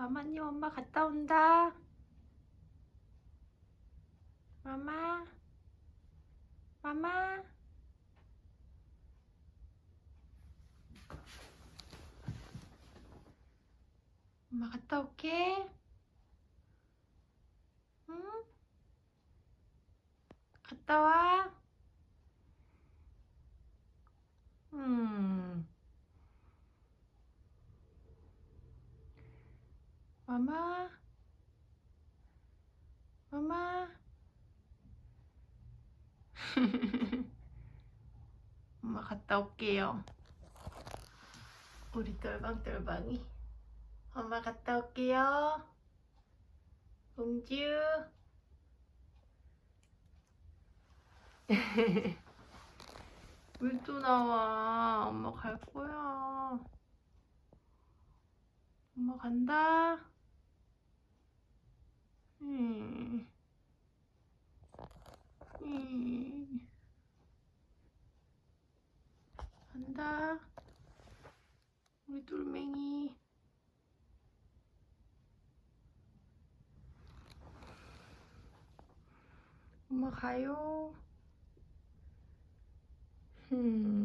마마님 엄마 갔다 온다. 마마. 마마. 엄마 갔다 올게. 응? 갔다 와. 마마. 마마. 엄마 갔다 올게요. 우리 똘방똘방이. 엄마 갔다 올게요. 공주. 왜 또 나와? 엄마 갈 거야. 엄마 간다. 간다. 우리 똘맹이. 엄마 가요. 음.